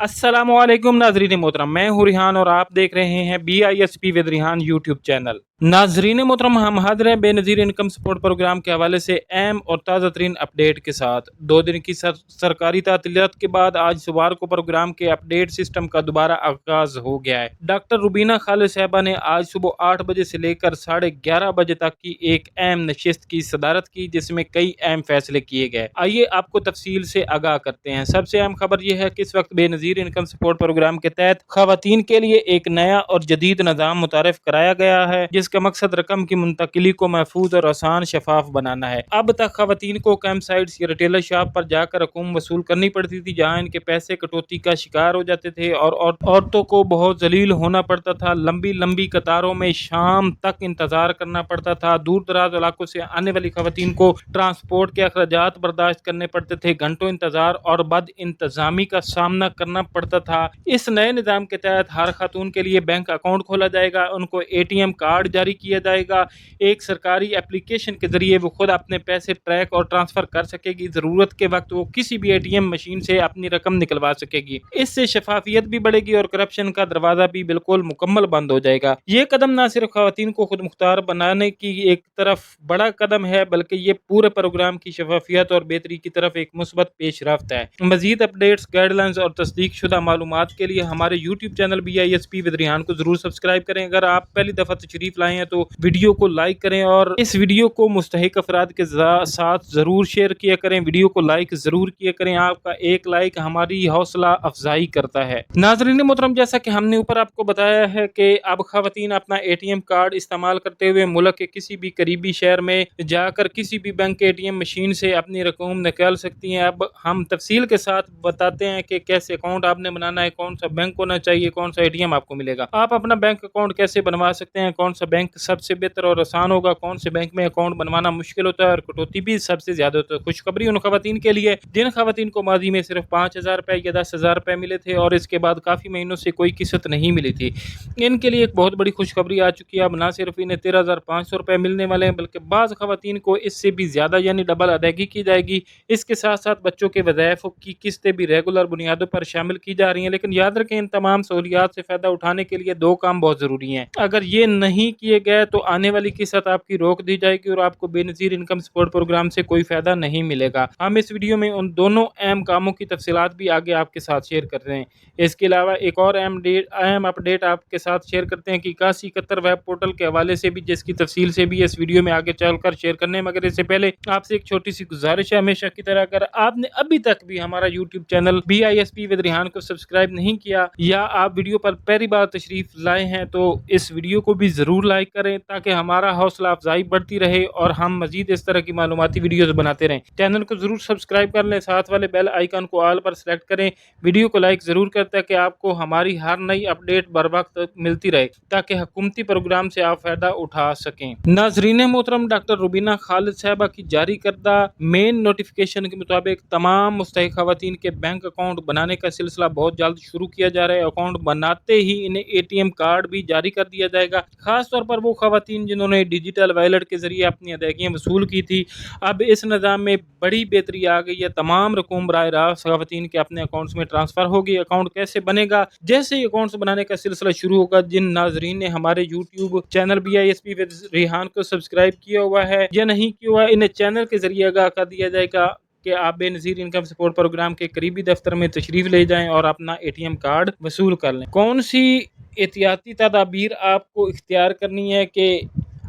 السلام علیکم ناظرین محترم، میں ہوں ریحان اور آپ دیکھ رہے ہیں B I S P with Rehan YouTube channel ناظرین محترم، ہم حاضر ہیں بے نظیر انکم سپورٹ پروگرام کے حوالے سے اہم اور تازہ ترین اپڈیٹ کے ساتھ۔ دو دن کی سر سرکاری تعطیلات کے بعد آج سوار کو پروگرام کے اپڈیٹ سسٹم کا دوبارہ آغاز ہو گیا ہے۔ ڈاکٹر روبینہ خالد صاحبہ نے آج صبح آٹھ بجے سے لے کر ساڑھے گیارہ بجے تک کی ایک اہم نشست کی صدارت کی، جس میں کئی اہم فیصلے کیے گئے۔ آئیے آپ کو تفصیل سے آگاہ کرتے ہیں۔ سب سے اہم خبر یہ ہے کہ اس وقت بے نظیر انکم سپورٹ پروگرام کے تحت خواتین کے لیے ایک نیا اور جدید نظام متعارف کرایا گیا ہے، جس کا مقصد رقم کی منتقلی کو محفوظ اور آسان شفاف بنانا ہے۔ اب تک خواتین کو کیمپ سائٹس یا ریٹیلر شاپ پر جا کر رقم وصول کرنی پڑتی تھی، جہاں ان کے پیسے کٹوتی کا شکار ہو جاتے تھے اور عورتوں کو بہت ذلیل ہونا پڑتا تھا۔ لمبی لمبی قطاروں میں شام تک انتظار کرنا پڑتا تھا۔ دور دراز علاقوں سے آنے والی خواتین کو ٹرانسپورٹ کے اخراجات برداشت کرنے پڑتے تھے۔ گھنٹوں انتظار اور بد انتظامی کا سامنا کرنا پڑتا تھا۔ اس نئے نظام کے تحت ہر خاتون کے لیے بینک اکاؤنٹ کھولا جائے گا، ان کو اے ٹی ایم کارڈ جاری کیا جائے گا۔ ایک سرکاری اپلیکیشن کے ذریعے وہ خود اپنے پیسے ٹریک اور ٹرانسفر کر سکے گی۔ ضرورت کے وقت وہ کسی بھی اے ٹی ایم مشین سے اپنی رقم نکلوا سکے گی۔ اس سے شفافیت بھی بڑھے گی اور کرپشن کا دروازہ بھی بالکل مکمل بند ہو جائے گا۔ یہ قدم نہ صرف خواتین کو خود مختار بنانے کی ایک طرف بڑا قدم ہے، بلکہ یہ پورے پروگرام کی شفافیت اور بہتری کی طرف ایک مثبت پیش رفت ہے۔ مزید اپڈیٹس، گائیڈ لائنز اور تصدیق شدہ معلومات کے لیے ہمارے YouTube channel B I S P ودریان کو ضرور سبسکرائب کریں۔ اگر آپ پہلی دفعہ تشریف لائے ہیں تو ویڈیو کو لائک کریں اور اس ویڈیو کو مستحق افراد کے ساتھ ضرور شیئر کیا کریں۔ ویڈیو کو لائک ضرور کیا کریں۔ آپ کا ایک لائک ہماری حوصلہ افزائی کرتا ہے۔ ناظرین محترم، جیسا کہ ہم نے اوپر آپ کو بتایا ہے کہ اب خواتین اپنا اے ٹی ایم کارڈ استعمال کرتے ہوئے ملک کے کسی بھی قریبی شہر میں جا کر کسی بھی بینک کے اے ٹی ایم مشین سے اپنی رقم نکال سکتی ہیں۔ اب ہم تفصیل کے ساتھ بتاتے ہیں کہ کیسے اکاؤنٹ اکاؤنٹ آپ نے بنانا ہے، کون سا بینک ہونا چاہیے، کون سا اے ٹی ایم آپ کو ملے گا؟ آپ اپنا بینک اکاؤنٹ کیسے بنوا سکتے ہیں؟ کون سا بینک سب سے بہتر اور آسان ہوگا؟ کون سے بینک میں اکاؤنٹ بنوانا مشکل ہوتا ہے اور کٹوتی بھی سب سے زیادہ ہوتا ہے؟ خوشخبری ان خواتین کے لیے۔ جن خواتین کو ماضی میں صرف پانچ ہزار روپے یا دس ہزار روپے ملے تھے اور اس کے بعد کافی مہینوں سے کوئی قسط نہیں ملی تھی۔ ان کے لیے ایک بہت بڑی خوشخبری آ چکی ہے۔ اب نہ صرف انہیں تیرہ ہزار پانچ سو روپے ملنے والے ہیں، بلکہ بعض خواتین کو اس سے بھی زیادہ یعنی ڈبل ادائیگی کی جائے گی۔ اس کے ساتھ ساتھ بچوں کے وظائف کی قسطیں بھی ریگولر بنیادوں پر شامل کی جا رہی ہیں، لیکن یاد رکھیں ان تمام سہولیات سے فائدہ اٹھانے کے لیے دو کام بہت ضروری ہیں۔ اگر یہ نہیں کیے گئے تو آنے والی قسط آپ کی روک دی جائے گی اور آپ کو بے نظیر انکم سپورٹ پروگرام سے کوئی فائدہ نہیں ملے گا۔ ہم اس ویڈیو میں ان دونوں اہم کاموں کی تفصیلات بھی آگے آپ کے ساتھ شیئر کر رہے ہیں۔ اس کے علاوہ ایک اور اہم اہم اپڈیٹ آپ کے ساتھ شیئر کرتے ہیں کہ اکاسی اکہتر ویب پورٹل کے حوالے سے بھی، جس کی تفصیل سے بھی اس ویڈیو میں آگے چل کر شیئر کرنے، مگر اس سے پہلے آپ سے ایک چھوٹی سی گزارش ہے۔ ہمیشہ کی طرح اگر آپ نے ابھی تک بھی ہمارا YouTube channel B I S P with Rehan کو سبسکرائب نہیں کیا یا آپ ویڈیو پر پہلی بار تشریف لائے ہیں تو اس ویڈیو کو بھی ضرور لائک کریں تاکہ ہمارا حوصلہ افزائی بڑھتی رہے اور ہم مزید اس طرح کی معلوماتی ویڈیوز بناتے رہیں۔ چینل کو ضرور سبسکرائب کر لیں، ساتھ والے بیل آئیکن کو آل پر سلیکٹ کریں۔ ویڈیو کو لائک ضرور کرتا ہے کہ آپ کو ہماری ہر نئی اپڈیٹ بر وقت ملتی رہے، تاکہ حکومتی پروگرام سے آپ فائدہ اٹھا سکیں۔ ناظرین محترم، ڈاکٹر روبینہ خالد صاحبہ کی جاری کردہ مین نوٹیفیکیشن کے مطابق تمام مستحق خواتین کے بینک اکاؤنٹ بنانے کا سلسلہ سلسلہ بہت جلد شروع کیا جا رہا ہے۔ اکاؤنٹ بناتے ہی انہیں اے ٹی ایم کارڈ بھی جاری کر دیا جائے گا۔ خاص طور پر وہ خواتین جنہوں نے ڈیجیٹل وائلٹ کے ذریعے اپنی ادائیگیاں وصول کی تھی۔ اب اس نظام میں بڑی بہتری آ گئی ہے۔ تمام رقوم براہ راست خواتین کے اپنے اکاؤنٹس میں ٹرانسفر ہوگی اکاؤنٹ کیسے بنے گا؟ جیسے ہی اکاؤنٹس بنانے کا سلسلہ شروع ہوگا، جن ناظرین نے ہمارے YouTube channel B I S P Rehan کو سبسکرائب کیا ہوا ہے یا نہیں کیا ہوا، انہیں چینل کے ذریعے آگاہ کر دیا جائے گا۔ کہ آپ بے نظیر انکم سپورٹ پروگرام کے قریبی دفتر میں تشریف لے جائیں اور اپنا اے ٹی ایم کارڈ وصول کر لیں۔ کون سی احتیاطی تدابیر آپ کو اختیار کرنی ہے کہ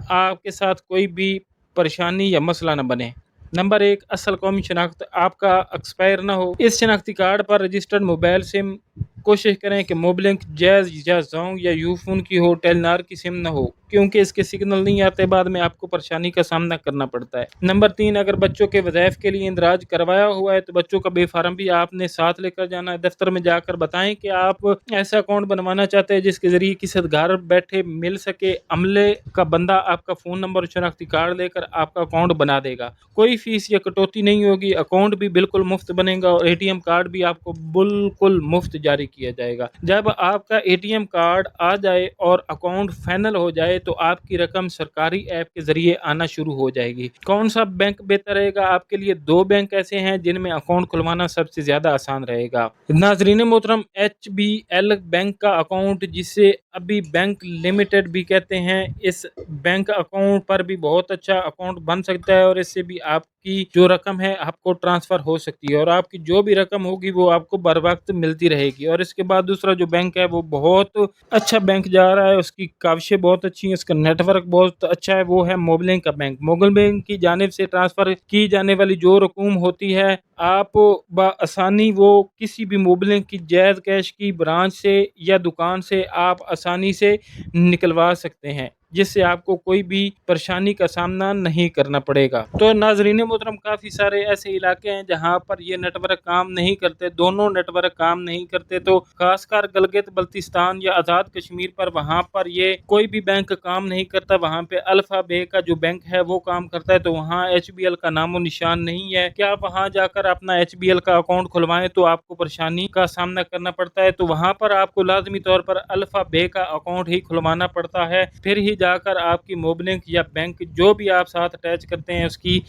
آپ کے ساتھ کوئی بھی پریشانی یا مسئلہ نہ بنے؟ نمبر ایک، اصل قومی شناخت آپ کا ایکسپائر نہ ہو۔ اس شناختی کارڈ پر رجسٹرڈ موبائل سم کوشش کریں کہ موبلنک جیز یا زونگ یا یو فون کی ہو، ٹیلنار کی سم نہ ہو، کیونکہ اس کے سگنل نہیں آتے، بعد میں آپ کو پریشانی کا سامنا کرنا پڑتا ہے۔ نمبر تین، اگر بچوں کے وظائف کے لیے اندراج کروایا ہوا ہے تو بچوں کا بے فارم بھی آپ نے ساتھ لے کر جانا ہے۔ دفتر میں جا کر بتائیں کہ آپ ایسا اکاؤنٹ بنوانا چاہتے ہیں جس کے ذریعے کسی گھر بیٹھے مل سکے، عملے کا بندہ آپ کا فون نمبر شناختی کارڈ لے کر آپ کا اکاؤنٹ بنا دے گا۔ کوئی فیس یا کٹوتی نہیں ہوگی، اکاؤنٹ بھی بالکل مفت بنے گا اور اے ٹی ایم کارڈ بھی آپ کو بالکل مفت جاری کیا جائے گا۔ جب آپ کا اے ٹی ایم کارڈ آ جائے اور اکاؤنٹ فائنل ہو جائے تو آپ کی رقم سرکاری ایپ کے ذریعے آنا شروع ہو جائے گی۔ کون سا بینک بہتر رہے گا؟ آپ کے لیے دو بینک ایسے ہیں جن میں اکاؤنٹ کھلوانا سب سے زیادہ آسان رہے گا۔ ناظرین محترم، ایچ بی ایل بینک کا اکاؤنٹ، جسے ابھی بینک لمیٹڈ بھی کہتے ہیں، اس بینک اکاؤنٹ پر بھی بہت اچھا اکاؤنٹ بن سکتا ہے اور اس سے بھی آپ کی جو رقم ہے آپ کو ٹرانسفر ہو سکتی ہے اور آپ کی جو بھی رقم ہوگی وہ آپ کو بر وقت ملتی رہے گی اور اس کے بعد دوسرا جو بینک ہے وہ بہت اچھا بینک جا رہا ہے، اس کی کاوشیں بہت اچھی ہیں، اس کا نیٹ ورک بہت اچھا ہے، وہ ہے موبلنگ کا بینک۔ موبل بینک کی جانب سے ٹرانسفر کی جانے والی جو رقوم ہوتی ہے، آپ بآسانی وہ کسی بھی موبلنگ کی جائز کیش کی برانچ سے یا دکان سے آپ آسانی سے نکلوا سکتے ہیں۔ جس سے آپ کو کوئی بھی پریشانی کا سامنا نہیں کرنا پڑے گا۔ تو ناظرین محترم، کافی سارے ایسے علاقے ہیں جہاں پر یہ نیٹ ورک کام نہیں کرتے، دونوں نیٹ ورک کام نہیں کرتے۔ تو خاص کر گلگت، بلتستان یا آزاد کشمیر پر، وہاں پر یہ کوئی بھی بینک کام نہیں کرتا۔ وہاں پہ الفا بے کا جو بینک ہے وہ کام کرتا ہے۔ تو وہاں ایچ بی ایل کا نام و نشان نہیں ہے۔ کیا وہاں جا کر اپنا ایچ بی ایل کا اکاؤنٹ کھلوائیں تو آپ کو پریشانی کا سامنا کرنا پڑتا ہے۔ تو وہاں پر آپ کو لازمی طور پر الفا بے کا اکاؤنٹ ہی کھلوانا پڑتا ہے۔ پھر ہی جا کر آپ کی موبلنک یا بینک جو بھی آپ ساتھ اٹیچ کرتے ہیں، اس کی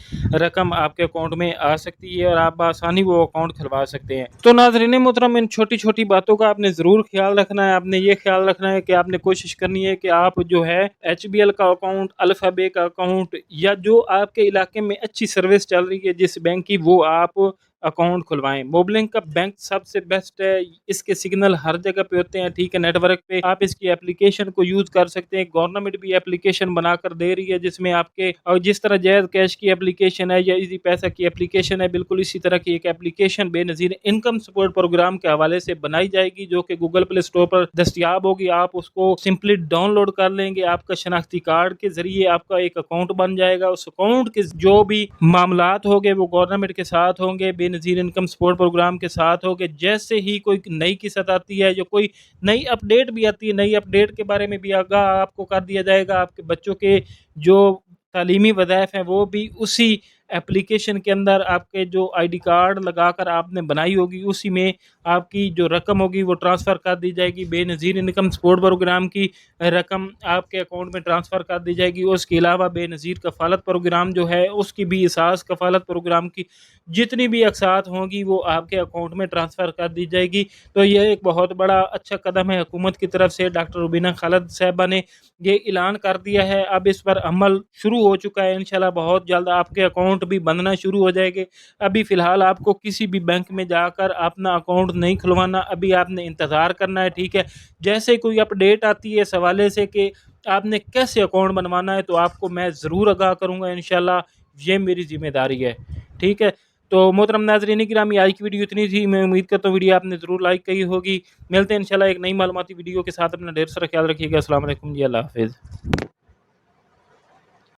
رقم آپ کے اکاؤنٹ میں آ سکتی ہے اور آپ بآسانی وہ اکاؤنٹ کھلوا سکتے ہیں۔ تو ناظرین محترم، ان چھوٹی چھوٹی باتوں کا آپ نے ضرور خیال رکھنا ہے۔ آپ نے یہ خیال رکھنا ہے کہ آپ نے کوشش کرنی ہے کہ آپ جو ہے ایچ بی ایل کا اکاؤنٹ الفابے کا اکاؤنٹ یا جو آپ کے علاقے میں اچھی سروس چل رہی ہے، جس بینک کی وہ آپ اکاؤنٹ کھلوائیں۔ موبلنک کا بینک سب سے بیسٹ ہے۔ اس کے سگنل ہر جگہ پہ ہوتے ہیں، ٹھیک ہے نیٹ ورک پہ۔ آپ اس کی اپلیکیشن کو یوز کر سکتے ہیں۔ گورنمنٹ بھی اپلیکیشن بنا کر دے رہی ہے، جس میں آپ کے اور جس طرح جیز کیش کی اپلیکیشن ہے یا ایزی پیسہ کی اپلیکیشن ہے، بالکل اسی طرح کی ایک اپلیکیشن بے نظیر انکم سپورٹ پروگرام کے حوالے سے بنائی جائے گی، جو کہ گوگل پلے اسٹور پر دستیاب ہوگی۔ آپ اس کو سمپلی ڈاؤن لوڈ کر لیں گے۔ آپ کا شناختی کارڈ کے ذریعے آپ کا ایک اکاؤنٹ بن جائے گا۔ اس اکاؤنٹ کے جو بھی معاملات ہوگے وہ گورنمنٹ کے ساتھ ہوں گے۔ بے نظیر انکم سپورٹ پروگرام کے ساتھ ہو کہ جیسے ہی کوئی نئی قسط آتی ہے جو کوئی نئی اپڈیٹ بھی آتی ہے، نئی اپڈیٹ کے بارے میں بھی آگاہ آپ کو کر دیا جائے گا۔ آپ کے بچوں کے جو تعلیمی وظائف ہیں وہ بھی اسی اپلیکیشن کے اندر آپ کے جو آئی ڈی کارڈ لگا کر آپ نے بنائی ہوگی، اسی میں آپ کی جو رقم ہوگی وہ ٹرانسفر کر دی جائے گی، بے نظیر انکم سپورٹ پروگرام کی رقم آپ کے اکاؤنٹ میں ٹرانسفر کر دی جائے گی، اس کے علاوہ بے نظیر کفالت پروگرام جو ہے، اس کی بھی اساس کفالت پروگرام کی جتنی بھی اقساط ہوں گی وہ آپ کے اکاؤنٹ میں ٹرانسفر کر دی جائے گی۔ تو یہ ایک بہت بڑا اچھا قدم ہے، حکومت کی طرف سے ڈاکٹر ربینہ خالد صاحبہ نے یہ اعلان کر دیا ہے۔ اب اس پر عمل شروع ہو چکا ہے، انشاءاللہ بہت جلد آپ کے اکاؤنٹ بھی بننا شروع ہو جائے گے ابھی فی الحال آپ کو کسی بھی بینک میں جا کر اپنا اکاؤنٹ نہیں کھلوانا، ابھی آپ نے انتظار کرنا ہے، ٹھیک ہے۔ جیسے کوئی اپڈیٹ آتی ہے اس حوالے سے کہ آپ نے کیسے اکاؤنٹ بنوانا ہے، تو آپ کو میں ضرور آگاہ کروں گا انشاءاللہ۔ یہ میری ذمہ داری ہے، ٹھیک ہے۔ تو محترم ناظرین گرامی آج کی ویڈیو اتنی تھی۔ میں امید کرتا ہوں ویڈیو آپ نے ضرور لائک کی ہوگی۔ ملتے ہیں انشاءاللہ ایک نئی معلوماتی ویڈیو کے ساتھ۔ اپنا ڈھیر سارا خیال رکھیے گا۔ السلام علیکم۔ جی اللہ حافظ۔